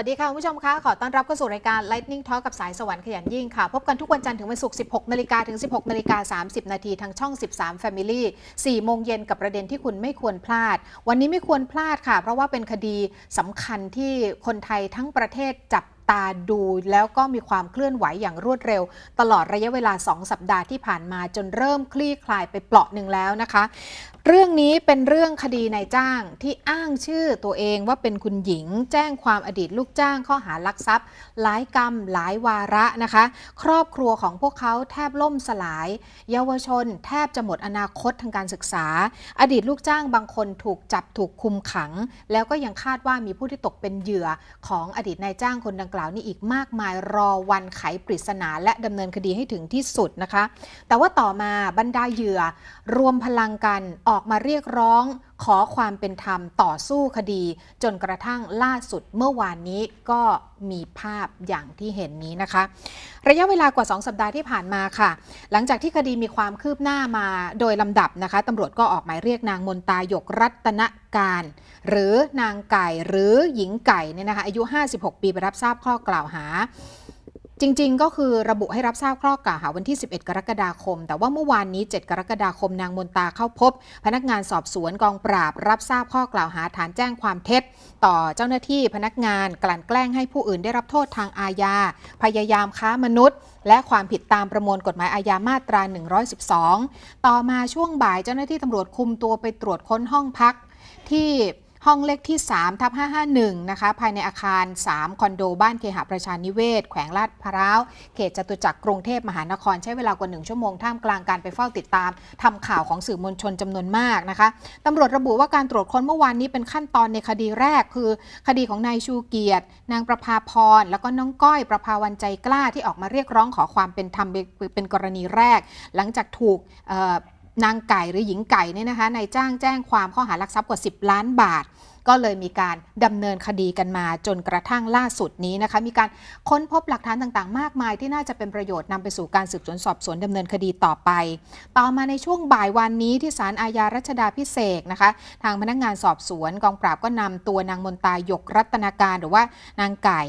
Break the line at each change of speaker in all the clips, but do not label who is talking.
วัสดีค่ะคุณผู้ชมคะขอต้อนรับเข้าสู่รายการ Lightning Talk กับสายสวรรค์ขยันยิ่งค่ะ พบกันทุกวันจันทร์ถึงวันศุกร์ 16 นาฬิกาถึง 16 นาฬิกา 30 นาทีทางช่อง 13 Family 4 โมงเย็นกับประเด็นที่คุณไม่ควรพลาด วันนี้ไม่ควรพลาดค่ะ เพราะว่าเป็นคดีสำคัญที่คนไทยทั้งประเทศจับ ตาดูแล้วก็มีความเคลื่อนไหวอย่างรวดเร็ว ตลอดระยะเวลา 2 สัปดาห์ที่ผ่านมาจนเริ่มคลี่คลายไปเปราะหนึ่งแล้วนะคะ เรื่องนี้เป็นเรื่องคดีนายจ้างที่อ้างชื่อตัวเองว่าเป็นคุณหญิง แจ้งความอดีตลูกจ้างข้อหารักทรัพย์ หลายกรรมหลายวาระนะคะ ครอบครัวของพวกเขาแทบล่มสลาย เยาวชน แทบจะหมดอนาคตทางการศึกษา อดีตลูกจ้างบางคนถูกจับถูกคุมขัง แล้วก็ยังคาดว่ามีผู้ที่ตกเป็นเหยื่อของอดีตนายจ้างคนดังกล่าวล่าวนี้อีกมากมายรอวันไขปริศนาและดำเนินคดีให้ถึงที่สุดนะคะ แต่ว่าต่อมาบรรดาเหยื่อรวมพลังกันออกมาเรียกร้อง ขอความเป็นธรรมต่อสู้คดี จนกระทั่งล่าสุดเมื่อวานนี้ก็มีภาพอย่างที่เห็นนี้นะคะ ระยะเวลากว่า 2 สัปดาห์ที่ผ่านมาค่ะ หลังจากที่คดีมีความคืบหน้ามาโดยลำดับนะคะตำรวจก็ออกหมายเรียกนางมนตายกรัตนการ หรือนางไก่หรือหญิงไก่เนี่ยนะคะอายุ 56 ปีไปรับทราบข้อกล่าวหา จริง ๆ ก็คือระบุให้รับทราบข้อกล่าวหาวันที่ 11 กรกฎาคม แต่ว่าเมื่อวานนี้ 7 กรกฎาคมนางมนตาเข้าพบ พนักงานสอบสวนกองปราบ รับทราบข้อกล่าวหาฐานแจ้งความเท็จ ต่อเจ้าหน้าที่พนักงานกลั่นแกล้งให้ผู้อื่นได้รับโทษทางอาญา พยายามค้ามนุษย์ และความผิดตามประมวลกฎหมายอาญามาตรา 112 ต่อมาช่วงบ่ายเจ้าหน้าที่ตำรวจคุมตัวไปตรวจค้นห้องพักที่ ห้องเลขที่3ทับ551 นะคะ ภายในอาคาร 3 คอนโดบ้านเคหะประชานิเวศ แขวงลาดพร้าว เขตจตุจักรกรุงเทพมหานครใช้เวลากว่า 1 ชั่วโมง ท่ามกลางการไปเฝ้าติดตามทำข่าวของสื่อมวลชนจำนวนมากนะคะตำรวจระบุว่าการตรวจค้นเมื่อวานนี้เป็นขั้นตอนในคดีแรก คือ คดีของนายชูเกียรติ นางประภาพร แล้วก็น้องก้อยประภาวันใจกล้าที่ออกมาเรียกร้องขอความเป็นธรรมเป็นกรณีแรก หลังจากถูก นางไก่หรือหญิงไก่เนี่ยนะคะนายจ้างแจ้งความข้อหารักทรัพย์กว่า 10 ล้านบาท ก็เลยมีการดำเนินคดีกันมาจนกระทั่งล่าสุดนี้นะคะมีการค้นพบหลักฐานต่างๆ มากมาย ที่น่าจะเป็นประโยชน์นำไปสู่การสืบสวนสอบสวนดำเนินคดีต่อไป ต่อมาในช่วงบ่ายวันนี้ที่ศาลอาญารัชดาพิเศษนะคะ ทางพนักงานสอบสวนกองปราบก็นำตัวนางมนตายกรัตนาการหรือว่านางไก่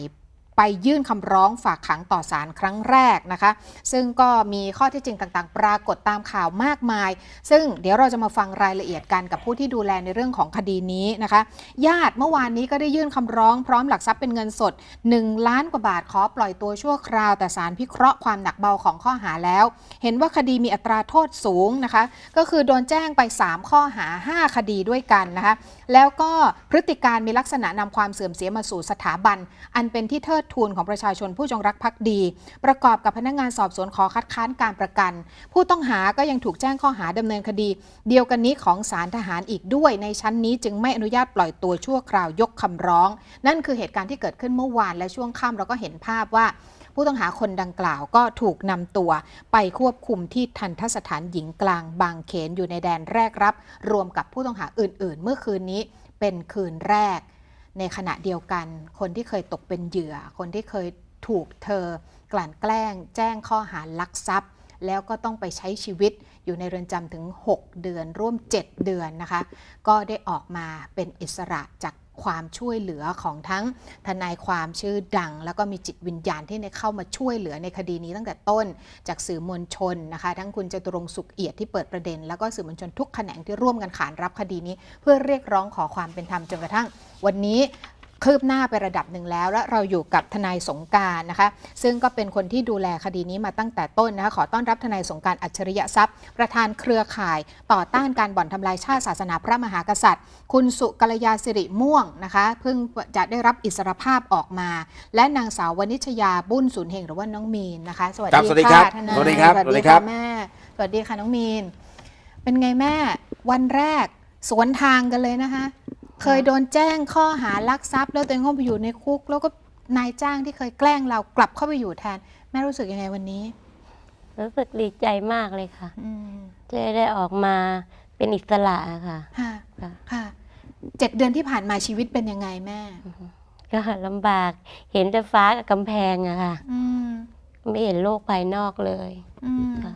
ไปยื่นคำร้องฝากขังต่อศาลครั้งแรกนะคะ ซึ่งก็มีข้อที่จริงต่างๆ ปรากฏตามข่าวมากมาย ซึ่งเดี๋ยวเราจะมาฟังรายละเอียดกันกับผู้ที่ดูแลในเรื่องของคดีนี้นะคะ ญาติเมื่อวานนี้ก็ได้ยื่นคำร้องพร้อมหลักทรัพย์เป็นเงินสด 1 ล้านกว่าบาทขอปล่อยตัวชั่วคราว แต่ศาลพิเคราะห์ความหนักเบาของข้อหาแล้ว เห็นว่าคดีมีอัตราโทษสูงนะคะ ก็คือโดนแจ้งไป 3 ข้อหา 5 คดีด้วยกันนะคะ แล้วก็พฤติการมีลักษณะนำความเสื่อมเสียมาสู่สถาบัน อันเป็นที่เทิดทูนของประชาชนผู้จงรักภักดี ประกอบกับพนักงานสอบสวนขอคัดค้านการประกัน ผู้ต้องหาก็ยังถูกแจ้งข้อหาดำเนินคดี เดียวกันนี้ของศาลทหารอีกด้วย ในชั้นนี้จึงไม่อนุญาตปล่อยตัวชั่วคราวยกคำร้อง นั่นคือเหตุการณ์ที่เกิดขึ้นเมื่อวานและช่วงค่ำเราก็เห็นภาพว่าผู้ต้องหาคนดังกล่าวก็ถูกนำตัว ไปควบคุมที่ทันทสถานหญิงกลางบางเขนอยู่ในแดนแรกรับ รวมกับผู้ต้องหาอื่น ๆ เมื่อคืนนี้เป็นคืนแรก ในขณะเดียวกัน คนที่เคยตกเป็นเหยื่อ คนที่เคยถูกเธอกลั่นแกล้ง แจ้งข้อหาลักทรัพย์ แล้วก็ต้องไปใช้ชีวิตอยู่ในเรือนจำถึง 6 เดือน ร่วม 7 เดือนนะคะ ก็ได้ออกมาเป็นอิสระจากความช่วยเหลือของทั้งทนายความชื่อดัง แล้วก็มีจิตวิญญาณที่ได้เข้ามาช่วยเหลือในคดีนี้ตั้งแต่ต้นจากสื่อมวลชนนะคะ ทั้งคุณจตุรงสุขเอียดที่เปิดประเด็น แล้วก็สื่อมวลชนทุกแขนงที่ร่วมกันขานรับคดีนี้ เพื่อเรียกร้องขอความเป็นธรรมจนกระทั่ง วันนี้คืบหน้าไประดับหนึ่งแล้ว และเราอยู่กับทนายสงกรารนะคะ ซึ่งก็เป็นคนที่ดูแลคดีนี้มาตั้งแต่ต้นนะคะ ขอต้อนรับทนายสงกรารอัจฉริยะทรัพย์ ประธานเครือข่าย ต่อต้านการบ่อนทำลายชาติศาสนาพระมหากษัตริย์ คุณสุกัลยาสิริม่วงนะคะเพิ่งจะได้รับอิสรภาพออกมา และนางสาววนิชยาบุญสุนเฮงหรือว่าน้องมีนนะคะ สวัส
ครับ
ดี
สวัสดีครั
ค่ะ
บ
ทนาย
สวัสดีครับ
สวัส
สวัสดี
ดี
ครั
ค่ะ
บ
แม่สวัสดีค่ะน้องมีนเป็นไงแม่วันแรกสวนทางกันเลยนะคะ เคยโดนแจ้งข้อหารักทรัพย์ แล้วตัวเองก็ไปอยู่ในคุก แล้วก็นายจ้างที่เคยแกล้งเรากลับเข้าไปอยู่แทน แม่รู้สึกยังไงวันนี้
รู้สึกดีใจมากเลยค่ะ
อืม
จะได้ออกมาเป็นอิสระค่ะ
ค่ะ
ค่ะ
ค่ะเจ็ดเดือนที่ผ่านมาชีวิตเป็นยังไงแม่
ก็ลำบากเห็นแต่ฟ้ากับกำแพงอะค่ะ
อืม
ไม่เห็นโลกภายนอกเลย
อืม
ค่ะ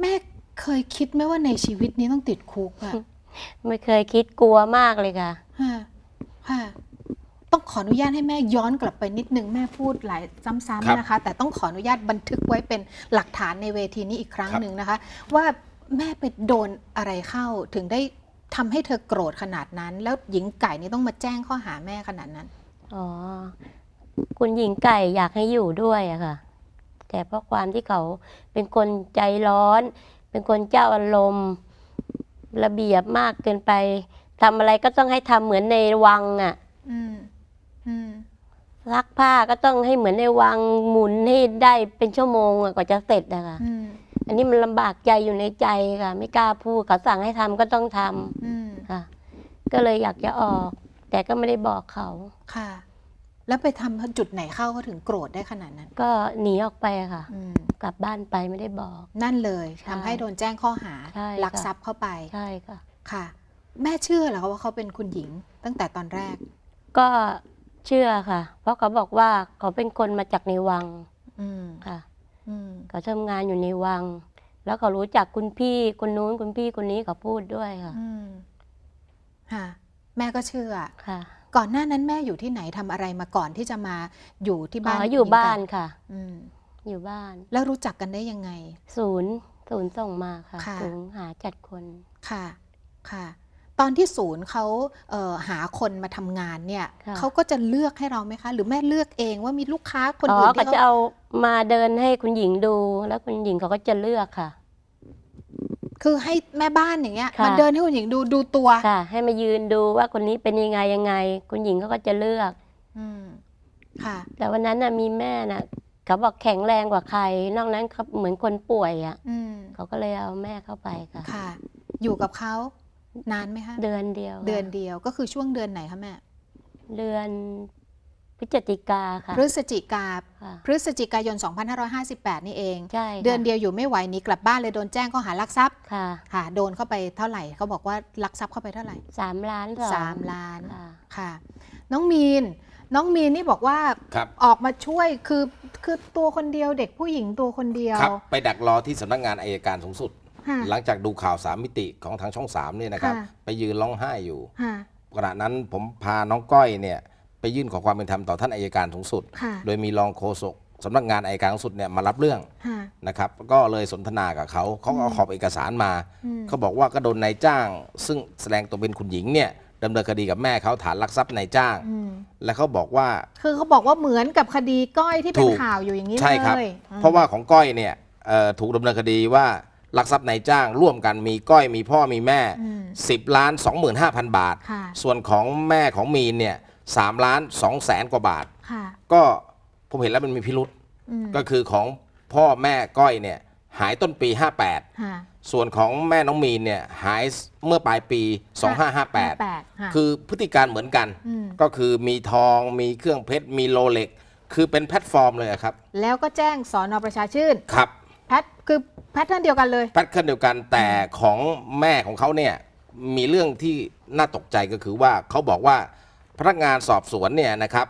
แม่เคยคิดไหมว่าในชีวิตนี้ต้องติดคุกอะ
ไม่เคยคิดกลัวมากเลยค่ะ
ค่ะค่ะ ต้องขออนุญาตให้แม่ย้อนกลับไปนิดนึงแม่พูดหลายซ้ำ
ครับ
ๆนะคะ แต่ต้องขออนุญาตบันทึกไว้เป็นหลักฐานในเวทีนี้อีกครั้ง
ครับ
หนึ่งนะคะ ว่าแม่ไปโดนอะไรเข้าถึงได้ทำให้เธอโกรธขนาดนั้น แล้วหญิงไก่นี่ต้องมาแจ้งข้อหาแม่ขนาดนั้น
อ๋อ คุณหญิงไก่อยากให้อยู่ด้วยอะค่ะ แต่เพราะความที่เขาเป็นคนใจร้อน เป็นคนเจ้าอารมณ์ ระเบียบมากเกินไปทำอะไรก็ต้องให้ทำเหมือนในวังอะ
อืมอืม
ซักผ้าก็ต้องให้เหมือนในวังหมุนให้ได้เป็นชั่วโมงอะกว่าจะเสร็จอะค่ะ
อืม
อันนี้มันลำบากใจอยู่ในใจค่ะ ไม่กล้าพูดเขาสั่งให้ทำก็ต้องทำ
อืม
ค่ะ ก็เลยอยากจะออก แต่ก็ไม่ได้บอกเขา
ค่ะ แล้วไปทำจุดไหนเข้าเขาถึงโกรธได้ขนาดนั้น
ก็หนีออกไปอะค่ะ
อืม
กลับบ้านไปไม่ได้บอก
นั่นเลย
ใช่
ทำให้โดนแจ้งข้อหา
ใช่
ลัก
ค่ะ
ทรัพย์เข้าไป
ใช่ค่ะ
ค่ะ แม่เชื่อเหรอคะว่าเขาเป็นคุณหญิงตั้งแต่ตอนแรก
ก็เชื่อค่ะ เพราะเขาบอกว่าเขาเป็นคนมาจากในวัง
อืม
ค่ะ
อืม
เขาทำงานอยู่ในวัง แล้วเขารู้จักคุณพี่คนนู้นคุณพี่คนนี้เขาพูดด้วยค่ะ
อืมค่ะแม่ก็เชื่อ
ค่ะ
ก่อนหน้านั้นแม่อยู่ที่ไหนทำอะไรมาก่อนที่จะมาอยู่ที่
อ๋
บ้าน
ออยู่
หญิงไก่
บ้านค่ะ
อืม
อยู่บ้าน
แล้วรู้จักกันได้ยังไง
ศูนย์ศูนย์ส่งมาค่ะ
ค่ะ
ศูนย์หาจัดคน
ค่ะค่ะ ตอนที่ศูนย์เขาเอ่อหาคนมาทำงานเนี่ย
ค่ะ
เขาก็จะเลือกให้เราไหมคะ หรือแม่เลือกเองว่ามีลูกค้าคน
อ๋อ
อื่น
เขา
ที่
จะ
เขา
เอามาเดินให้คุณหญิงดู แล้วคุณหญิงเขาก็จะเลือกค่ะ
คือให้แม่บ้านอย่างเงี้ย
ค่ะ
มาเดินให้คุณหญิงดูดูตัว
ค่ะ ให้มายืนดูว่าคนนี้เป็นยังไงยังไง คุณหญิงเขาก็จะเลือก
อืมค่ะ
แต่วันนั้นน่ะมีแม่น่ะเขาบอกแข็งแรงกว่าใคร นอกนั้นเขาเหมือนคนป่วยอะ
อืม
เขาก็เลยเอาแม่เข้าไปค่ะ
ค่ะ อยู่กับเขานานไหมคะ
เดือนเดียวค่ะ
เดือนเดียวก็คือช่วงเดือนไหนคะแม่
เดือน พฤศจิกาค่ะ
พฤศจิกา
ค่ะ
พฤศจิกายน 2558 นี่เอง
ใช่ค่ะ
เดือนเดียวอยู่ไม่ไหวหนีกลับบ้านเลยโดนแจ้งข้อหารักทรัพย์
ค่ะ
ค่ะ โดนเข้าไปเท่าไหร่เขาบอกว่ารักทรัพย์เข้าไปเท่าไหร่
สามล้านสอง
สามล้าน
ค่ะ
ค่ะ น้องมีน น้องมีนนี่บอกว่า
ครับ
ออกมาช่วยคือคือตัวคนเดียวเด็กผู้หญิงตัวคนเดียว
ครับ ไปดักรอที่สำนักงานอายการสูงสุด
ค่ะ
หลังจากดูข่าวสามมิติของทางช่องสามเนี่ยนะครับ
ค่ะ
ไปยืนร้องไห้อยู่
ค่ะ
ขณะนั้นผมพาน้องก้อยเนี่ย ไปยื่นขอความเป็นธรรมต่อท่านอายการสูงสุด
ค่ะ
โดยมีรองโฆษกสำนักงานอายการสูงสุดเนี่ยมารับเรื่อง
ค่ะ
นะครับก็เลยสนทนากับเขาเขาก็เอาขอบเอกสารมา
อืม
เขาบอกว่าก็โดนนายจ้าง ซึ่งแสดงตัวเป็นคุณหญิงเนี่ยดำเนินคดีกับแม่เขาฐานลักทรัพย์นายจ้าง
อืม
และเขาบอกว่า
คือเขาบอกว่าเหมือนกับคดีก้อยที่เป็
ถู
น
ก
ข่าวอยู่อย่างนี้เลย
ใช่ครับ
อืม
เพราะว่าของก้อยเนี่ยเอ่อถูกดำเนินคดีว่าลักทรัพย์นายจ้าง ร่วมกันมีก้อยมีพ่อมีแม่
อืม
10ล้าน25,000 บาท
ค่ะ
ส่วนของแม่ของมีนเนี่ย 3ล้าน2แสนกว่าบาท
ค่ะ
ก็ผมเห็นแล้วมันมีพิรุษ
อืม
ก็คือของพ่อแม่ก้อยเนี่ยหายต้นปี58
ค่ะ
ส่วนของแม่น้องมีนเนี่ยหายเมื่อปลายปี2558
ค่ะ
คือพฤติการเหมือนกัน
ม
ก็คือมีทองมีเครื่องเพชรมีโลเล็ก คือเป็นแพลตฟอร์มเลยอะครับ
แล้วก็แจ้งสอนอประชาชื่น
ครับ
แพทคือแพทเทิร์นเดียวกันเลย
แพทเทิร์นเดียวกันแต่ของแม่ของเขาเนี่ยมีเรื่องที่น่าตกใจก็คือว่าเขาบอกว่า พนักงานสอบสวนเนี่ยนะครับ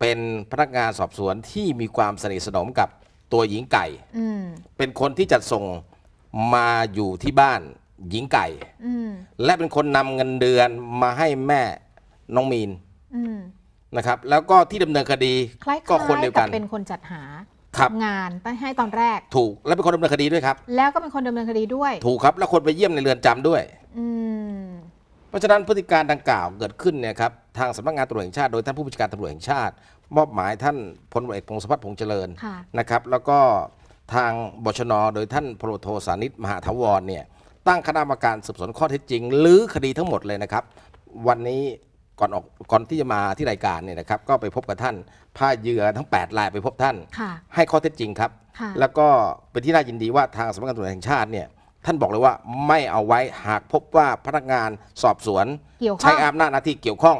เป็นพนักงานสอบสวนที่มีความสนิทสนมกับตัวหญิงไก่
อืม
เป็นคนที่จัดส่งมาอยู่ที่บ้านหญิงไก่
อืม
และเป็นคนนำเงินเดือนมาให้แม่น้องมีน
อืม
นะครับ แล้วก็ที่ดำเนินคดี
คล้ายๆ
ก็คนเดียวกัน
บเป็นคนจัดหา
ครับ
งานไปให้ตอนแรก
ถูกและเป็นคนดำเนินคดีด้วยครับ
แล้วก็เป็นคนดำเนินคดีด้วย
ถูกครับ แล้วคนไปเยี่ยมในเรือนจำด้วย
อืม
เพราะฉะนั้นพฤติการดังกล่าวเกิดขึ้นเนี่ยครับทางสำนักงานตำรวจแห่งชาติโดยท่านผู้บัญชาการตำรวจแห่งชาติ มอบหมายท่านพลตำรวจเอกพงศพัฒน์พงษ์เจริญ
ค่ะ
นะครับ แล้วก็ทางบชน โดยท่านพลโทสานิตมหาถาวรเนี่ยตั้งคณะกรรมการสืบสวนข้อเท็จจริงหรือคดีทั้งหมดเลยนะครับ วันนี้ก่อนออกก่อนที่จะมาที่รายการเนี่ยนะครับ ก็ไปพบกับท่านพาเหยื่อทั้ง 8 รายไปพบท่าน
ค่ะ
ให้ข้อเท็จจริงครับ
ค่ะ
แล้วก็เป็นที่น่ายินดีว่าทางสำนักงานตำรวจแห่งชาติเนี่ย ท่านบอกเลยว่าไม่เอาไว้หากพบว่าพนักงานสอบสวน
เกี่ยวข้อง
ใช้อำนาจหน้าที่เกี่ยวข้อง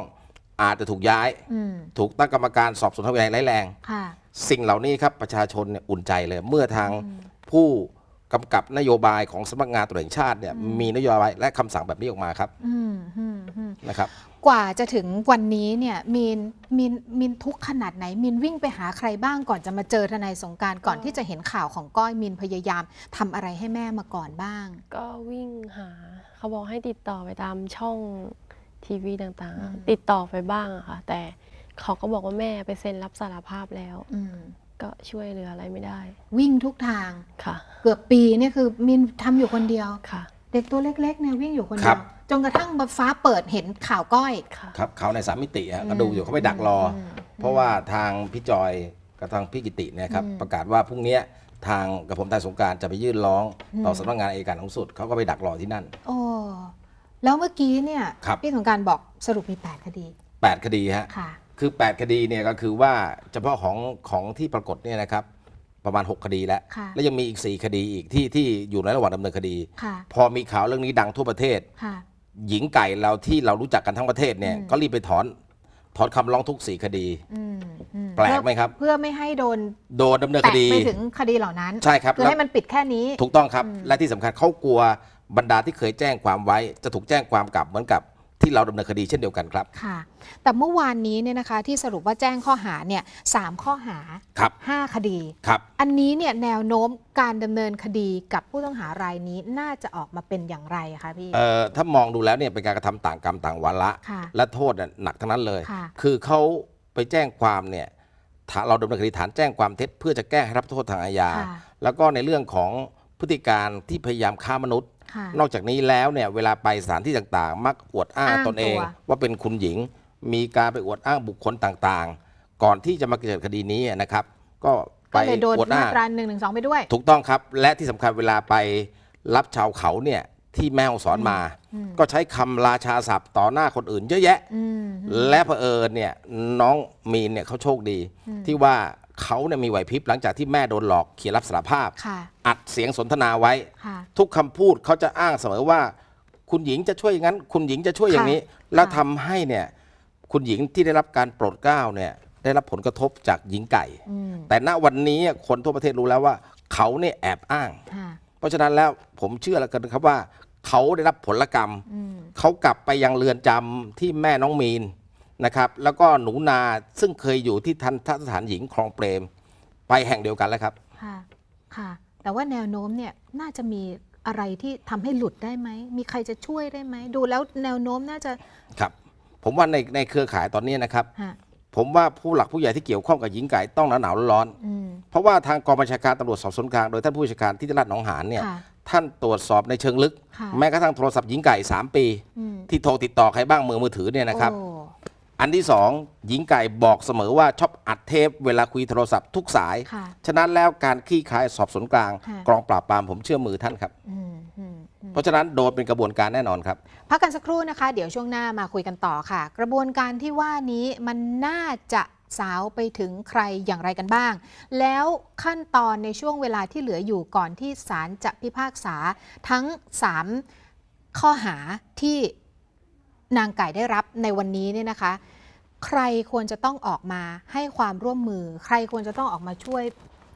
อาจจะถูกย้าย
อืม
ถูกตั้งกรรมการสอบสวนทางวินัยร้ายแรง
ค่ะ
สิ่งเหล่านี้ครับประชาชนเนี่ยอุ่นใจเลย เมื่อทางผู้กำกับนโยบายของสำนักงานตำรวจแห่งชาติเนี่ยมีนโยบายและคำสั่งแบบนี้ออกมาครับ
อืมอืมอืม
นะครับ
กว่าจะถึงวันนี้เนี่ยมีนมีนมีนทุกข์ขนาดไหนมีนวิ่งไปหาใครบ้างก่อนจะมาเจอทนายสงกรารก่อนที่จะเห็นข่าวของก้อยมีนพยายามทำอะไรให้แม่มาก่อนบ้าง
ก็วิ่งหา เขาบอกให้ติดต่อไปตามช่องทีวีต่าง
อืม
ๆติดต่อไปบ้างอะค่ะ แต่เขาก็บอกว่าแม่ไปเซ็นรับสารภาพแล้ว
อืม
ก็ช่วยเหลืออะไรไม่ได้
วิ่งทุกทาง
ค่ะ
เกือบปีเนี่ยคือมินทำอยู่คนเดียว
ค่ะ
เด็กตัวเล็กๆเนี่ยวิ่งอยู่คน
ค
เดี
รั
ยว
บ
จนกระทั่งฟ้าเปิดเห็นข่าวก้อย
ค่ะ
ครับเขาในสามมิติฮะ
อืม
ก็ดูอยู่เขาไปดักรออ
ม
เพราะว่าทางพี่จอยกับทางพี่กิติเนี่ยครับ
อืม
ประกาศว่าพรุ่งเนี้ยทางกับผมทายสงกรารจะไปยื่นร้องต่ออ
ม
สำนักงานอัยการสูงสุดเขาก็ไปดักรอที่นั่น
โอ้แล้วเมื่อกี้เนี่ย
ครับ
พี่สงกรารบอกสรุปมี 8 คดี
8 คดีฮะ
ค่ะ
คือ 8 คดีเนี่ยก็คือว่าเฉพาะของของที่ปรากฏเนี่ยนะครับประมาณ 6 คดีแล้ว
ค่ะ
แล้วยังมีอีก 4 คดีอีกที่ที่อยู่ในระหว่างดำเนินคดี
ค่ะ
พอมีข่าวเรื่องนี้ดังทั่วประเทศ
ค่ะ
หญิงไก่เราที่เรารู้จักกันทั้งประเทศเนี่ย
อืม
ก็รีบไปถอนถอนคำร้องทุกข์สี่คดี
อืมอืม
แปลกไหมครับ
เพื่อไม่ให้โดน
โดนดำเนินค
แตะ
ดี
ไปถึงคดีเหล่านั้น
ใช่ครับ
คือ
แล้ว
ให้มันปิดแค่นี้
ถูกต้องครับ
อืม
และที่สำคัญเขากลัวบรรดาที่เคยแจ้งความไว้ จะถูกแจ้งความกลับเหมือนกับที่ เราดำเนินคดีเช่นเดียวกันครับ
ค่ะ แต่เมื่อวานนี้เนี่ยนะคะที่สรุปว่าแจ้งข้อหาเนี่ยสามข้อหา
ครับ
ห้าคดี
ครับ
อันนี้เนี่ยแนวโน้มการดำเนินคดีกับผู้ต้องหารายนี้น่าจะออกมาเป็นอย่างไรคะพี่
เอ่อถ้ามองดูแล้วเนี่ยเป็นการกระทำต่างกรรมต่างวาระ
ค่ะ
และโทษน่ะหนักทั้งนั้นเลย
ค่ะ
คือเขาไปแจ้งความเนี่ยฐานเราดำเนินคดีฐานแจ้งความเท็จเพื่อจะแก้ให้รับโทษทางอาญา
ค่ะ
แล้วก็ในเรื่องของพฤติการที่พยายามฆ่ามนุษย์
ค่ะ
นอกจากนี้แล้วเนี่ยเวลาไปสถานที่ต่างๆ มักอวดอ้าง
อ้าง
ตนเอง
ตัว
ว่าเป็นคุณหญิง มีการไปอวดอ้างบุคคลต่างๆ ก่อนที่จะมาเกิดคดีนี้นะครับ ก็ไป
ก็เลยโดน
อวด
มา
อ้าง
ตราหนึ่งหนึ่งสองไปด้วย
ถูกต้องครับ และที่สำคัญเวลาไปรับชาวเขาเนี่ยที่แม่ฮ่องสอนมา
อืม
ก็ใช้คำราชาศัพท์ต่อหน้าคนอื่นเยอะแยะ
อืม
และเผอิญเนี่ยน้องมีนเนี่ยเขาโชคดีที่ว่า เขาเนี่ยมีไหวพริบหลังจากที่แม่โดนหลอกเขียนรับสารภาพ
ค่ะ
อัดเสียงสนทนาไว้
ค่ะ
ทุกคำพูดเขาจะอ้างเสมอว่า คุณหญิงจะช่วยอย่างนั้น คุณหญิงจะช่วยอย่างนี้ แล้วทำให้เนี่ยคุณหญิงที่ได้รับการโปรดเกล้าเนี่ยได้รับผลกระทบจากหญิงไก่
อืม
แต่ณวันนี้คนทั่วประเทศรู้แล้วว่า เขาเนี่ยแอบอ้าง
ค่ะ
เพราะฉะนั้นแล้วผมเชื่อแล้วกันครับว่า เขาได้รับผลกรรม
อืม
เขากลับไปยังเรือนจำที่แม่น้องมีน นะครับ แล้วก็หนูนาซึ่งเคยอยู่ที่ทันทสถานหญิงคลองเปรม ไปแห่งเดียวกันแล้วครับ
ค่ะ ค่ะ แต่ว่าแนวโน้มเนี่ยน่าจะมีอะไรที่ทำให้หลุดได้ไหม มีใครจะช่วยได้ไหม ดูแล้วแนวโน้มน่าจะ
ครับ ผมว่าในในเครือข่ายตอนนี้นะครับ
ฮะ
ผมว่าผู้หลักผู้ใหญ่ที่เกี่ยวข้องกับหญิงไก่ต้องหนาวหนาวร้อน
อืม
ๆเพราะว่าทางกองบัญชาการตำรวจสอบสวนกลางโดยท่านผู้บัญชาการที่ตลาดหนองหานเนี่ย
ค่ะ
ท่านตรวจสอบในเชิงลึก
ค่ะ
แม้กระทั่งโทรศัพท์หญิงไก่ 3 ปี
อืม
ที่โทรติดต่อใครบ้างมือมือถือเนี่ยนะครับ
โอ้
อันที่สองหญิงไก่บอกเสมอว่าชอบอัดเทปเวลาคุยโทรศัพท์ทุกสาย
ค่ะ
ฉะนั้นแล้วการคลี่คลายสอบสวนกลาง
ค่ะ
กองปราบปรามผมเชื่อมือท่านครับ
อืมอืมอืม
เพราะฉะนั้นโดนเป็นกระบวนการแน่นอนครับ
พักกันสักครู่นะคะ เดี๋ยวช่วงหน้ามาคุยกันต่อค่ะ กระบวนการที่ว่านี้มันน่าจะสาวไปถึงใครอย่างไรกันบ้าง แล้วขั้นตอนในช่วงเวลาที่เหลืออยู่ก่อนที่ศาลจะพิพากษาทั้ง 3 ข้อหาที่ นางไก่ได้รับในวันนี้เนี่ยนะคะ ใครควรจะต้องออกมาให้ความร่วมมือ ใครควรจะต้องออกมาช่วย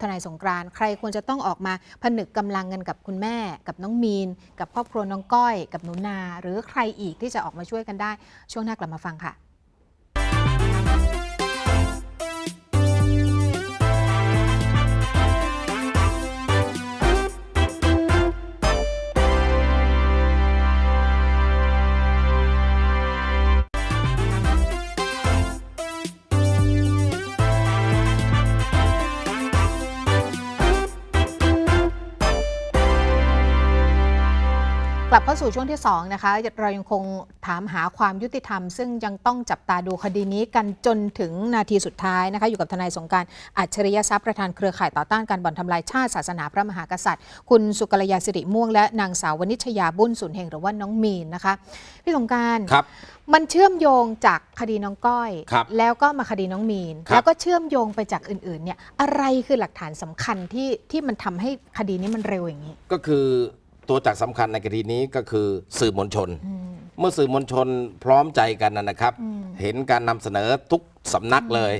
ทนายสงกรานใครควรจะต้องออกมาผนึกกำลังกันกับคุณแม่ กับน้องมีน กับครอบครัวน้องก้อย กับหนูนา หรือใครอีกที่จะออกมาช่วยกันได้ ช่วงหน้ากลับมาฟังค่ะ ลับเข้าสู่ช่วงที่2นะคะเรายังคงถามหาความยุติธรรม ซึ่งยังต้องจับตาดูคดีนี้กันจนถึงนาทีสุดท้ายนะคะอยู่กับทนายสงกรารอัจฉริยทรัพย์ประธานเครือข่ายต่อต้านการบ่อนทำลายชาติศาสนาพระมหากษัตริย์ คุณสุกลยาสิริม่วงและนางสาววนิชยาบุญสุนเฮงหรือว่าน้องมีนนะคะพี่สงกราร
ครับ
มันเชื่อมโยงจากคดีน้องก้อย
ครับ
แล้วก็มาคดีน้องมีน
ครับ
แล้วก็เชื่อมโยงไปจากอื่นๆเนี่ยอะไรคือหลักฐานสำคัญที่ที่มันทำให้คดีนี้มันเร็วอย่างนี้
ก็คือ ตัวจักรสำคัญในคดีนี้ก็คือสื่อมวลชน
อืม
เมื่อสื่อมวลชนพร้อมใจกันนะนะครับ
อืม
เห็นการนำเสนอทุกสำนักเลย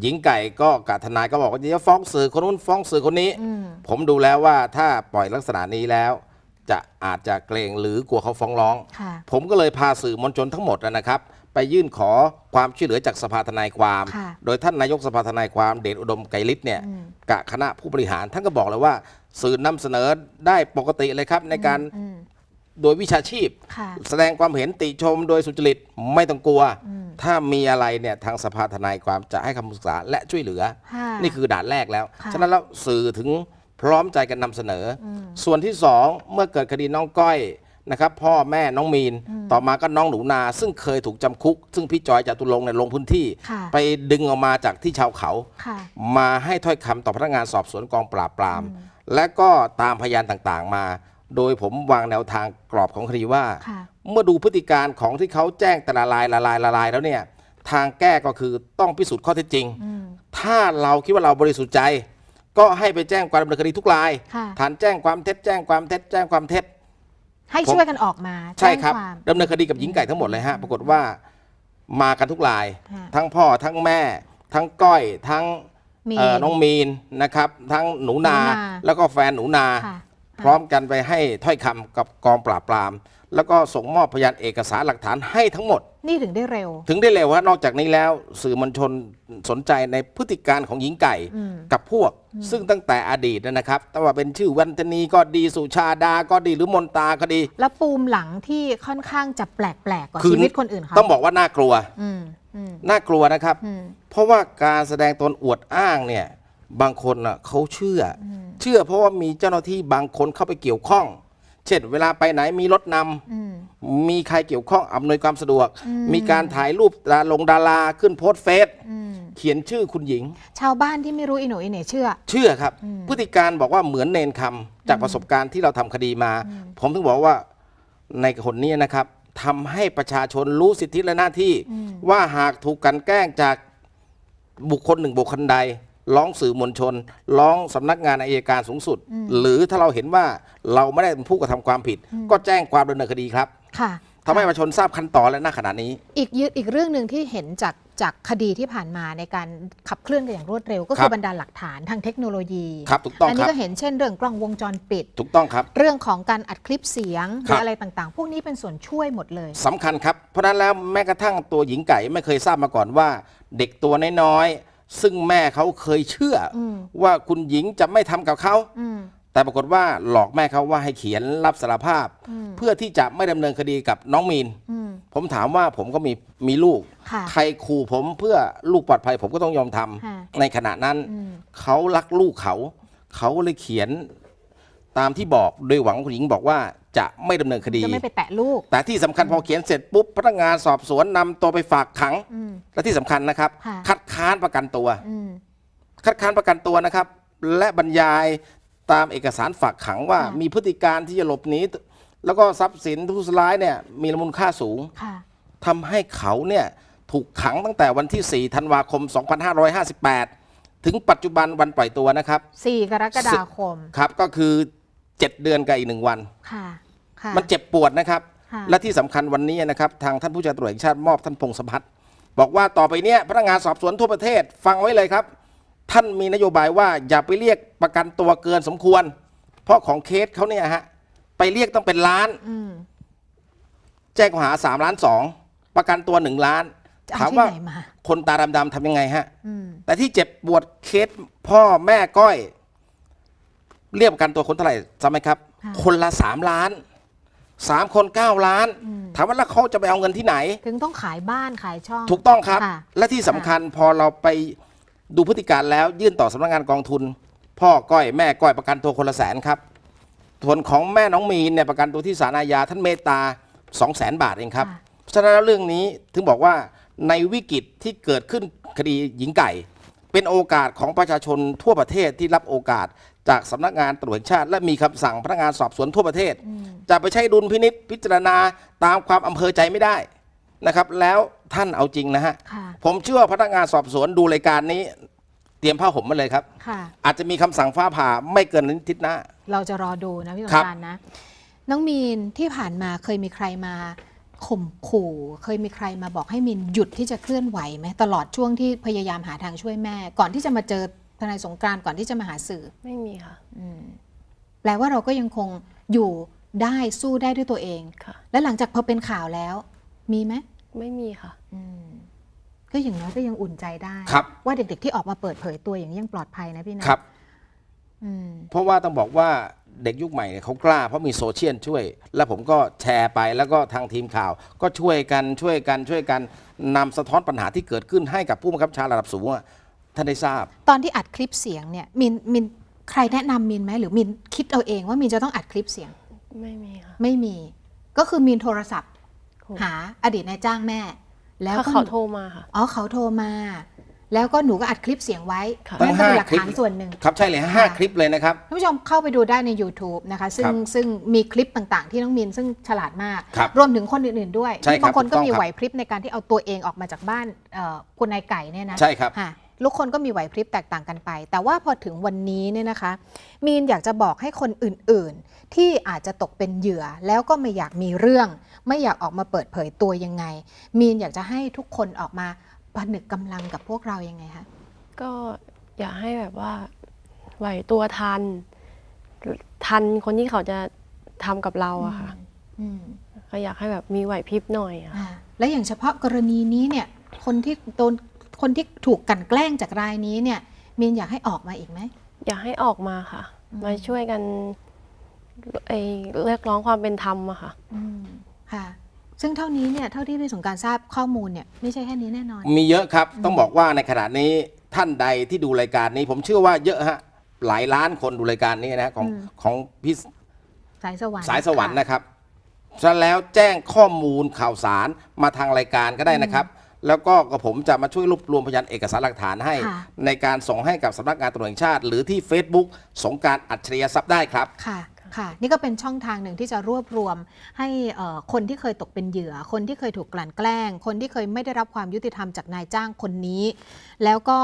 หญิงไก่ก็กับทนายก็บอกว่าจะฟ้องสื่อคนนู้นฟ้องสื่อคนนี้
อืม
ผมดูแล้วว่าถ้าปล่อยลักษณะนี้แล้ว จะอาจจะเกรงหรือกลัวเขาฟ้องร้อง
ค่ะ
ผมก็เลยพาสื่อมวลชนทั้งหมดนะครับ ไปยื่นขอความช่วยเหลือจากสภาทนายความ
ค่ะ
โดยท่านนายกสภาทนายความเดชอุดมไกรฤทธิ์เนี่ย
อืม
กับคณะผู้บริหารท่านก็บอกเลยว่า สื่อนำเสนอได้ปกติเลยครับในการ
อืม
โดยวิชาชีพ
ค่ะ
แสดงความเห็นติชมโดยสุจริตไม่ต้องกลัว
อืม
ถ้ามีอะไรเนี่ยทางสภาทนายความจะให้คำปรึกษาและช่วยเหลือ
ค่ะ
นี่คือด่านแรกแล้ว
ค่ะ
ฉะนั้นแล้วสื่อถึงพร้อมใจกันนำเสนออ
ม
ส่วนที่สองเมื่อเกิดคดีน้องก้อย นะครับพ่อแม่น้องมีน ต่อมาก็น้องหนูนา ซึ่งเคยถูกจำคุก ซึ่งพี่จอยจตุรงค์เนี่ยลงพื้นที่
ค่ะ
ไปดึงออกมาจากที่ชาวเขา
ค่ะ
มาให้ถ้อยคำต่อพนักงานสอบสวนกองปราบปราม และก็ตามพยานต่างๆมา โดยผมวางแนวทางกรอบของคดีว่า
ค่ะ
เมื่อดูพฤติการของที่เขาแจ้งแต่ละลายละลายละลายแล้วเนี่ยทางแก้ก็คือต้องพิสูจน์ข้อเท็จจริง
อืม
ถ้าเราคิดว่าเราบริสุทธิ์ใจ ก็ให้ไปแจ้งความดำเนินคดีทุกราย
ค่ะ
ฐานแจ้งความเท็จแจ้งความเท็จแจ้งความเท็จ
ให้
ผม
ช่วยกันออกมา
ใช่ครับ
แจ้งวาม
ดำเนินคดีกับหญิงไก่ทั้งหมดเลยฮะปรากฏว่ามากันทุกราย
ฮะ
ทั้งพ่อทั้งแม่ ทั้งก้อยทั้ง
มี
เอ่อน้องมีนนะครับ ทั้งหนูนา
หนูนา
แล้วก็แฟนหนูนา
ค่ะ
พร้อมกันไปให้ถ้อยคำกับกองปราบปราม แล้วก็ส่งมอบพยานเอกสารหลักฐานให้ทั้งหมด
นี่ถึงได้เร็ว
ถึงได้เร็วว่านอกจากนี้แล้วสื่อมวลชนสนใจในพฤติการของหญิงไก่
อืม
กับพวก ซึ่งตั้งแต่อดีตนะครับแต่ว่าเป็นชื่อวันธนีก็ดีสุชาดาก็ดีหรือมนตาก็ดี
แล้วปูมหลังที่ค่อนข้างจะแปลกๆกว่า
คือ
ชีวิตคนอื่นเขา
ต้องบอกว่าน่ากลัว
อืมอืม
น่ากลัวนะครับ
อืม
เพราะว่าการแสดงตนอวดอ้างเนี่ย บางคนอะเขาเชื่ออเชื่อเพราะว่ามีเจ้าหน้าที่บางคนเข้าไปเกี่ยวข้อง เช่น เวลาไปไหนมีรถนำ
อืม
มีใครเกี่ยวข้องอำนวยความสะดวก
อืม
มีการถ่ายรูปดาลงดาราขึ้นโพสต์เฟซ
อืม
เขียนชื่อคุณหญิง
ชาวบ้านที่ไม่รู้อิโหนอิเหน่เชื่อ
เชื่อครับ พฤติการบอกว่าเหมือนเนนคำจากประสบการณ์ที่เราทำคดีมา ผมถึงบอกว่าในคนนี้นะครับทำให้ประชาชนรู้สิทธิและหน้าที่ ว่าหากถูกกลันแกล้งจากบุคคลหนึ่งบุคคลใด ร้องสื่อมวลชน ร้องสำนักงานอายการสูงสุด หรือถ้าเราเห็นว่าเราไม่ได้เป็นผู้กระทำความผิด ก็แจ้งความดำเนินคดีครับ
ค่ะ
ทำให้ประชาชนทราบขั้นตอนและหน้าขณะนี้
อีกยืดอีกเรื่องหนึ่งที่เห็นจากจากคดีที่ผ่านมาในการขับเคลื่อนกันอย่างรวดเร็ว ก็
ค
คื
รั
อบบรรดาหลักฐานทางเทคโนโลยี
ครับถูกต้อง
อัน
ค
นี้
รับ
ก็เห็นเช่นเรื่องกล้องวงจรปิด
ถูกต้องครับ
เรื่องของการอัดคลิปเสียงห
ครั
รือบอะไรต่างๆ พวกนี้เป็นส่วนช่วยหมดเลย
สำคัญครับ เพราะฉะนั้นแล้วแม้กระทั่งตัวหญิงไก่ไม่เคยทราบมาก่อนว่า เด็กตัวน้อยๆ ซึ่งแม่เขาเคยเชื่ออ
ม
ว่าคุณหญิงจะไม่ทำกับเขา
อืม
แต่ปรากฏว่าหลอกแม่เขาว่าให้เขียนรับสารภาพ
อืม
เพื่อที่จะไม่ดำเนินคดีกับน้องมีน
อืม
ผมถามว่าผมก็มีมีลูก
ค่ะ
ใครขู่ผมเพื่อลูกปลอดภัย ผมก็ต้องยอมทำ
ค่ะ
ในขณะนั้น
อืม
เขารักลูกเขา เขาเลยเขียนตามที่บอกโดยหวังคุณหญิงบอกว่า จะไม่ดำเนินคดี
จะไม่ไปแตะลูก
แต่ที่สำคัญพอเขียนเสร็จปุ๊บพนักงานสอบสวนนำตัวไปฝากขัง
อืม
และที่สำคัญนะครับ
ค่ะ
คัดค้านประกันตัว
อืม
คัดค้านประกันตัวนะครับ และบรรยายตามเอกสารฝากขังว่า
ค่ะ
มีพฤติการที่จะหลบหนีแล้วก็ทรัพย์สินทุสร้ายเนี่ยมีมูลค่าสูง
ค่ะ
ทำให้เขาเนี่ยถูกขังตั้งแต่วันที่ 4 ธันวาคม 2558 ถึงปัจจุบันวันปล่อยตัวนะครับ
4 กรกฎาคม
ครับก็คือ 7เดือนกับอีกหนึ่งวัน
ค่ะ ค่ะ
มันเจ็บปวดนะครับ
ค่ะ
และที่สำคัญวันนี้นะครับ ทางท่านผู้จัดตรวจแห่งชาติมอบท่านพงศพัฒน์บอกว่าต่อไปเนี้ยพนักงานสอบสวนทั่วประเทศฟังไว้เลยครับ ท่านมีนโยบายว่าอย่าไปเรียกประกันตัวเกินสมควร เพราะของเคสเขาเนี่ยฮะไปเรียกต้องเป็นล้าน
อืม
แจ้งข้อหา3ล้าน2ประกันตัว1ล้าน
จะเอา
ถาม
ที่
ว่า
ไหนมา
คนตาดำๆทำยังไงฮะ
อืม
แต่ที่เจ็บปวดเคสพ่อแม่ก้อย เรียกประกันตัวคนเท่าไหร่จำไหมครับ
ค่ะ
คนละสามล้านสามคนเก้าล้านถามว่าแล้วเขาจะไปเอาเงินที่ไหน
ถึงต้องขายบ้านขายช่อง
ถูกต้องครับ
ค่ะ
และที่สำคัญพอเราไปดูพฤติการแล้วยื่นต่อสำนักงานกองทุน พ่อก้อยแม่ก้อยประกันตัวคนละแสนครับส่วนของแม่น้องมีนเนี่ยประกันตัวที่ศาลอาญาท่านเมตตา2 0 0แสนบาทเองครับ
ค่ะ
เพราะฉะนั้นแล้วเรื่องนี้ถึงบอกว่าในวิกฤตที่เกิดขึ้นคดีหญิงไก่ เป็นโอกาสของประชาชนทั่วประเทศที่รับโอกาสจากสำนักงานตำรวจแห่งชาติ และมีคำสั่งพนักงานสอบสวนทั่วประเทศ จะไปใช้ดุลพินิษพิจารณาตามความอำเภอใจไม่ได้นะครับ แล้วท่านเอาจริงนะฮะ
ค่ะ
ผมเชื่อว่าพนักงานสอบสวนดูรายการนี้ เตรียมผ้าห่มมาเลยครับ
ค่ะ
อาจจะมีคำสั่งฟ้าผ่าไม่เกินอาทิตย์หน้า
เราจะรอดูนะพี่สง
ครับ
กรารนะ น้องมีนที่ผ่านมาเคยมีใครมาข่มขู่เคยมีใครมาบอกให้มินหยุดที่จะเคลื่อนไหวไหมตลอดช่วงที่พยายามหาทางช่วยแม่ ก่อนที่จะมาเจอ ทนายสงกรานต์ก่อนที่จะมาหาสื่อ
ไม่มีค่ะ
อืมแปลว่าเราก็ยังคงอยู่ได้สู้ได้ด้วยตัวเอง
ค่ะ
และหลังจากพอเป็นข่าวแล้ว มีไหม
ไม่มีค่ะ
อืมก็อย่างน้อยก็ยังอุ่นใจได้
ครับ
ว่าเด็กๆที่ออกมาเปิดเผยตัวอย่างนี้ยังปลอดภัยนะพี่นะครับ อืม
เพราะว่าต้องบอกว่าเด็กยุคใหม่เนี่ยเขากล้า เพราะมีโซเชียลช่วย แล้วผมก็แชร์ไปแล้วก็ทางทีมข่าว ก็ช่วยกันช่วยกันช่วยกันนำสะท้อนปัญหาที่เกิดขึ้นให้กับผู้บังคับบัญชาระดับสูงอะ ท่านได้ทราบ
ตอนที่อัดคลิปเสียงเนี่ยมินมินใครแนะนำมินไหมหรือมินคิดเอาเองว่ามินจะต้องอัดคลิปเสียง
ไม่มีค่ะ
ไม่มี ก็คือมินโทรศัพท์
โอ้
หาอดีตนายจ้างแม่ แล้ว
ถ้า
ก็
เขาโทรมาค่ะ
อ๋อเขาโทรมา แล้วก็หนูก็อัดคลิปเสียงไว้
ค่ะ
นั่นก็
ตั้ง
เป็น
ห้า
หลัก
คลิป
ฐานส่วนหนึ่ง
ครับใช่เลยห้า
ค่ะ
คลิปเลยนะครับ
ท่านผู้ชมเข้าไปดูได้ใน YouTube นะคะ ซึ่ง
ครับ
ซึ่งมีคลิปต่างๆ ที่น้องมินซึ่งฉลาดมาก
ครับ
รวมถึงคนอื่นๆด้วย
ใช่ครับ
บางคนก็
ถูกต้อง
มี
ครับ
ไหวพริบในการที่เอาตัวเองออกมาจากบ้านเอ่อคุณนายไก่เนี่ยนะ
ใช่ครับ
ค่ะ ทุกคนก็มีไหวพริบแตกต่างกันไป แต่ว่าพอถึงวันนี้เนี่ยนะคะ มีนอยากจะบอกให้คนอื่นๆ ที่อาจจะตกเป็นเหยื่อแล้วก็ไม่อยากมีเรื่อง ไม่อยากออกมาเปิดเผยตัวยังไง มีนอยากจะให้ทุกคนออกมาผนึกกำลังกับพวกเรายังไงคะ
ก็อยากให้แบบว่าไหวตัวทัน ทันคนที่เขาจะทำกับเราอะค่ะ
อืม
ก็อยากให้แบบมีไหวพริบหน่อยอะ
อ่าและอย่างเฉพาะกรณีนี้เนี่ย คนที่โดน คนที่ถูกกลันแกล้งจากรายนี้เนี่ยมีนอยากให้ออกมาอีกไหม
อยากให้ออกมาค่ะ
อืม
มาช่วยกันไอเรียกร้องความเป็นธรรมอะค่ะ
อืมค่ะ ซึ่งเท่านี้เนี่ยเท่าที่พี่สงกรารทราบข้อมูลเนี่ยไม่ใช่แค่นี้แน่นอน
มีเยอะครับ ต้องบอกว่าในขณะนี้ท่านใดที่ดูรายการนี้ ผมเชื่อว่าเยอะฮะหลายล้านคนดูรายการนี้นะของ
อืม
ของพี่
สายสวรรค์
สายสวรรค์
ค่ะ
นะครับฉะนั้นแล้วแจ้งข้อมูลข่าวสารมาทางรายการก็ได้นะครับ แล้วก็กับผมจะมาช่วยรวบรวมพยานเอกสารหลักฐานให้
ค่ะ
ในการส่งให้กับสำนักงานตำรวจแห่งชาติ หรือที่ Facebook สงกรารอัจฉริยทรัพย์ได้ครับ
ค่ะ ค่ะ นี่ก็เป็นช่องทางหนึ่งที่จะรวบรวมให้เอ่อคนที่เคยตกเป็นเหยื่อ คนที่เคยถูกกลั่นแกล้ง คนที่เคยไม่ได้รับความยุติธรรมจากนายจ้างคนนี้ แล้วก็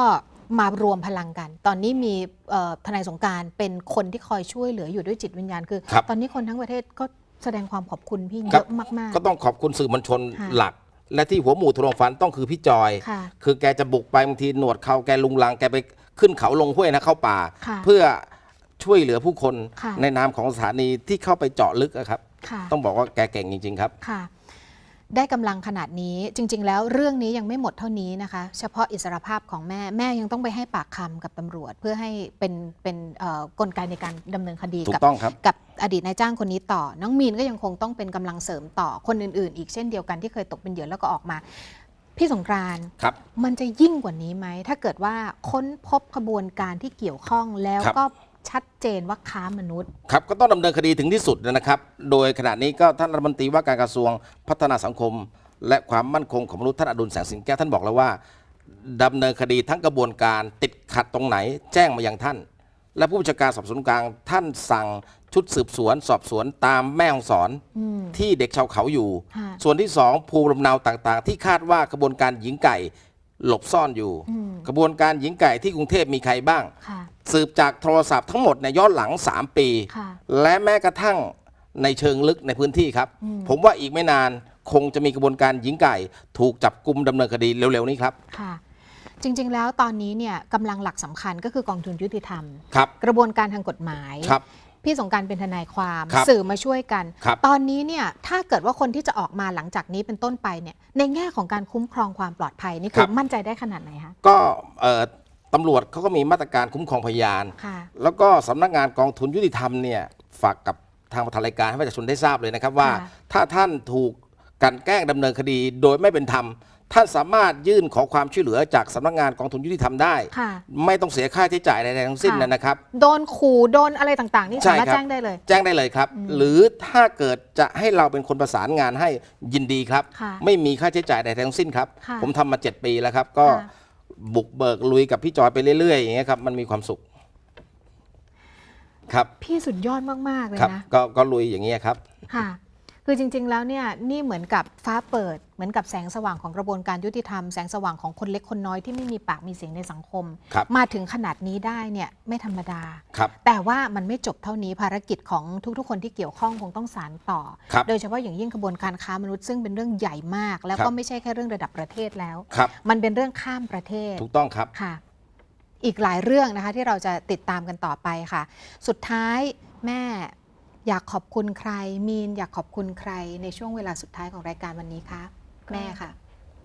มารวมพลังกัน ตอนนี้มีเอ่อทนายสงกรารเป็นคนที่คอยช่วยเหลืออยู่ด้วยจิตวิญญาณคือ
ครับ
ตอนนี้คนทั้งประเทศก็แสดงความขอบคุณพี่
ค
เย
รับ
อะมาก
ก็ต้องขอบคุณสื่อมวลชน
ค่ะ
หลัก และที่หัวหมู่ทะลวงฟันต้องคือพี่จอย
ค่ะ
คือแกจะบุกไปบางทีหนวดเขาแกลุงลังแกไปขึ้นเขาลงห้วยนะเข้าป่า
ค่ะ
เพื่อช่วยเหลือผู้คน
ค่ะ
ในนามของสถานีที่เข้าไปเจาะลึกอะครับ
ๆค่ะ
ต้องบอกว่าแกเก่งจริง ๆ ครับ
ค่ะ ได้กำลังขนาดนี้จริง ๆ แล้วเรื่องนี้ยังไม่หมดเท่านี้นะคะ เฉพาะอิสรภาพของแม่แม่ยังต้องไปให้ปากคำกับตำรวจ เพื่อให้เป็นเป็นเอ่อกลไกในการดำเนินคดี
ถู
กั
กต้องครับ
กับอดีตนายจ้างคนนี้ต่อ น้องมีนก็ยังคงต้องเป็นกำลังเสริมต่อคนอื่น ๆ อีกเช่นเดียวกันที่เคยตกเป็นเหยื่อแล้วก็ออกมา พี่สงกรานต์
ครับ
มันจะยิ่งกว่านี้ไหม ถ้าเกิดว่าค้นพบขบวนการที่เกี่ยวข้องแล้ว
ครับ
ก็ ชัดเจนว่าค้ามนุษย์
ครับก็ต้องดำเนินคดีถึงที่สุดนะครับ โดยขณะนี้ก็ท่านรัฐมนตรีว่าการกระทรวงพัฒนาสังคม และความมั่นคงของมนุษย์ท่านอดุลแสงสิงแก้วท่านบอกแล้วว่าดำเนินคดีทั้งกระบวนการติดขัดตรงไหนแจ้งมายังท่าน และผู้บัญชาการสอบสวนกลางท่านสั่งชุดสืบสวน สอบสวนตามแม่ของสอน
อืม
ที่เด็กชาวเขาอยู่
ค่ะ
ส่วนที่สองภูมิลำเนาต่างๆ ที่คาดว่ากระบวนการหญิงไก่ หลบซ่อนอยู่
อืม
กระบวนการหญิงไก่ที่กรุงเทพมีใครบ้าง
ค่ะ
สืบจากโทรศัพท์ทั้งหมดเนี่ยย้อนหลัง 3 ปี
ค่ะ
และแม้กระทั่งในเชิงลึกในพื้นที่ครับ
อืม
ผมว่าอีกไม่นานคงจะมีกระบวนการหญิงไก่ ถูกจับกลุ่มดำเนินคดีเร็วๆนี้ครับ
ค่ะจริง ๆ แล้วตอนนี้เนี่ยกำลังหลักสำคัญก็คือกองทุนยุติธรรม
ครับ
กระบวนการทางกฎหมาย
ครับ
พี่สงกรารเป็นทนายความ
ครับ
สื่อมาช่วยกัน
ครับ
ตอนนี้เนี่ยถ้าเกิดว่าคนที่จะออกมาหลังจากนี้เป็นต้นไปเนี่ยในแง่ของการคุ้มครองความปลอดภัยนี่คือมั่นใจได้ขนาดไหนคะ
ก็เอ่อตำรวจเขาก็มีมาตรการคุ้มครองพยาน
ค่ะ
แล้วก็สำนักงานกองทุนยุติธรรมเนี่ยฝากกับทางประธานรายการให้ประชาชนได้ทราบเลยนะครับว่า
ค่ะ
ถ้าท่านถูกกลันแกล้งดำเนินคดีโดยไม่เป็นธรรม ท่านสามารถยื่นขอความช่วยเหลือจากสำนักงานกองทุนยุติธรรมได้
ค่ะ
ไม่ต้องเสียค่าใช้จ่ายใดๆทั้งสิ้น
ค่ะ
นะครับ
โดนขู่โดนอะไรต่างๆ นี่
ใช่
สามารถ
ครับ
แจ้งได้เลย
แจ้งได้เลยครับ
อืม
หรือถ้าเกิดจะให้เราเป็นคนประสานงานให้ยินดีครับ
ค่ะ
ไม่มีค่าใช้จ่ายใดทั้งสิ้นครับ
ค่ะ
ผมทำมา 7 ปีแล้วครับ ก็
ค่ะ
บุกเบิกลุยกับพี่จอยไปเรื่อยๆอย่างเงี้ยครับมันมีความสุข ครับ
พี่สุดยอดมาก ๆ เลย
ครับ
นะ
ก็ก็ลุยอย่างเงี้ยครับ
ค่ะ คือจริง ๆ แล้วเนี่ยนี่เหมือนกับฟ้าเปิด เหมือนกับแสงสว่างของกระบวนการยุติธรรมแสงสว่างของคนเล็กคนน้อยที่ไม่มีปากมีเสียงในสังคม
ครับ
มาถึงขนาดนี้ได้เนี่ยไม่ธรรมดา
ครับ
แต่ว่ามันไม่จบเท่านี้ภารกิจของทุก ๆ คนที่เกี่ยวข้องคงต้องสานต่อ
ครับ
โดยเฉพาะอย่างยิ่งกระบวนการค้ามนุษย์ซึ่งเป็นเรื่องใหญ่มาก แล้ว
ครั
ก็
บ
ไม่ใช่แค่เรื่องระดับประเทศแล้ว
ครับ
มันเป็นเรื่องข้ามประเทศ
ถูกต้องครับ
ค่ะอีกหลายเรื่องนะคะที่เราจะติดตามกันต่อไปค่ะ สุดท้ายแม่ อยากขอบคุณใคร มีนอยากขอบคุณใครในช่วงเวลาสุดท้ายของรายการวันนี้คะแม่ค่ะ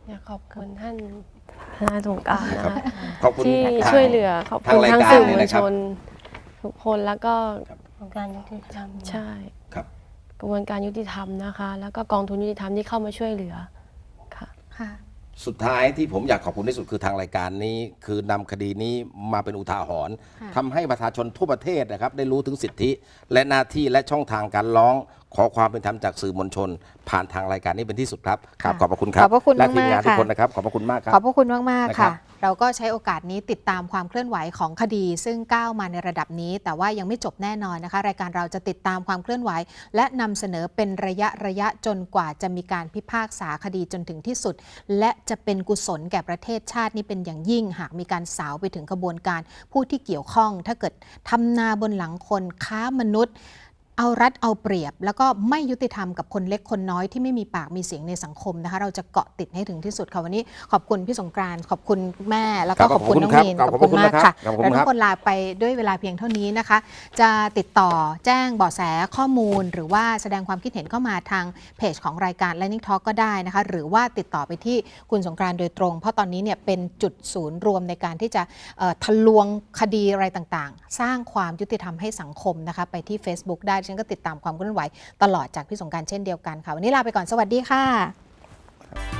อยากขอบคุณท่านทนายสงกรารนะคะ
ขอบคุณ
ที่
ทาง
ช่วยเหลือขอบคุณ
ทางราย
ทั้ง
การ
สื่อ
เลย
มวล
นะครั
ช
บ
นทุกคนแล้วก็
องค์การยุติธรรม
ใช่
ครับ
กระบวนการยุติธรรมนะคะ แล้วก็กองทุนยุติธรรมที่เข้ามาช่วยเหลือค่ะ
ค่ะ
สุดท้ายที่ผมอยากขอบคุณที่สุดคือทางรายการนี้ คือนำคดีนี้มาเป็นอุทาหรณ์
ค่ะ
ทำให้ประชาชนทั่วประเทศนะครับ ได้รู้ถึงสิทธิ และหน้าที่และช่องทางการร้อง ขอความเป็นธรรมจากสื่อมวลชน ผ่านทางรายการนี้เป็นที่สุดครับครับขอบพระคุณครับ
ขอบพระคุณ
และทีม
มากๆ
งานทุก
ค่ะ
คนนะครับ ขอบพระคุณมากครับ
ขอบพระคุณมาก
นะ
ๆ
ครั
ค่ะ
บ
เราก็ใช้โอกาสนี้ติดตามความเคลื่อนไหวของคดี ซึ่งก้าวมาในระดับนี้ แต่ว่ายังไม่จบแน่นอนนะคะ รายการเราจะติดตามความเคลื่อนไหว และนำเสนอเป็นระยะระยะจนกว่าจะมีการพิพากษาคดีจนถึงที่สุด และจะเป็นกุศลแก่ประเทศชาตินี้เป็นอย่างยิ่ง หากมีการสาวไปถึงกระบวนการผู้ที่เกี่ยวข้อง ถ้าเกิดทำนาบนหลังคนค้ามนุษย์ เอารัดเอาเปรียบ แล้วก็ไม่ยุติธรรมกับคนเล็กคนน้อยที่ไม่มีปากมีเสียงในสังคมนะคะ เราจะเกาะติดให้ถึงที่สุดค่ะวันนี้ ขอบคุณพี่สงกรานต์ขอบคุณแม่แล้วก็
ครับ
ขอบคุณน้อง
ขอบคุณ
มีน
ครับ
ขอบคุณมากค่ะ
ขอบคุณครับ
และทุกคนลาไปด้วยเวลาเพียงเท่านี้นะคะ จะติดต่อแจ้งเบาะแสข้อมูล หรือว่าแสดงความคิดเห็นเข้ามาทางเพจของรายการ Lightning Talk ก็ได้นะคะ หรือว่าติดต่อไปที่คุณสงกรานต์โดยตรง เพราะตอนนี้เนี่ยเป็นจุดศูนย์รวมในการที่จะเอ่อทะลวงคดีอะไรต่างๆ สร้างความยุติธรรมให้สังคมนะคะไปที่ Facebook ได้ฉันก็ติดตามความเคลื่อนไหวตลอดจากพี่สงการเช่นเดียวกันค่ะ วันนี้ลาไปก่อนสวัสดีค่ะ